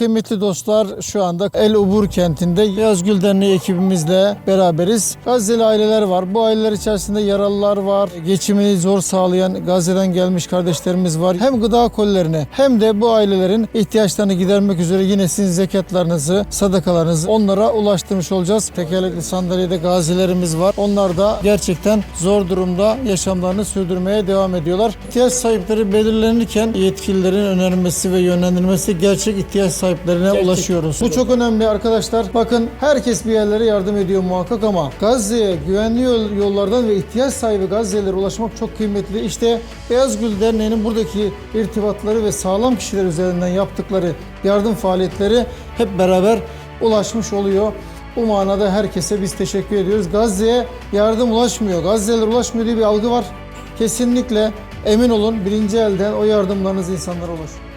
Kıymetli dostlar şu anda El Ubur kentinde Yazgül Derneği ekibimizle beraberiz. Gazze'li aileler var. Bu aileler içerisinde yaralılar var. Geçimini zor sağlayan Gazze'den gelmiş kardeşlerimiz var. Hem gıda kolilerini hem de bu ailelerin ihtiyaçlarını gidermek üzere yine sizin zekatlarınızı, sadakalarınızı onlara ulaştırmış olacağız. Tekerlekli sandalyede gazilerimiz var. Onlar da gerçekten zor durumda yaşamlarını sürdürmeye devam ediyorlar. İhtiyaç sahipleri belirlenirken yetkililerin önermesi ve yönlendirmesi gerçek ihtiyaç sahiplerine ulaşıyoruz. Bu çok önemli arkadaşlar. Bakın herkes bir yerlere yardım ediyor muhakkak ama Gazze'ye güvenli yol- yollardan ve ihtiyaç sahibi Gazze'lere ulaşmak çok kıymetli. İşte Beyaz Gül Derneği'nin buradaki irtibatları ve sağlam kişiler üzerinden yaptıkları yardım faaliyetleri hep beraber ulaşmış oluyor. Bu manada herkese biz teşekkür ediyoruz. Gazze'ye yardım ulaşmıyor, Gazze'ler ulaşmıyor diye bir algı var. Kesinlikle emin olun birinci elden o yardımlarınız insanlara ulaşıyor.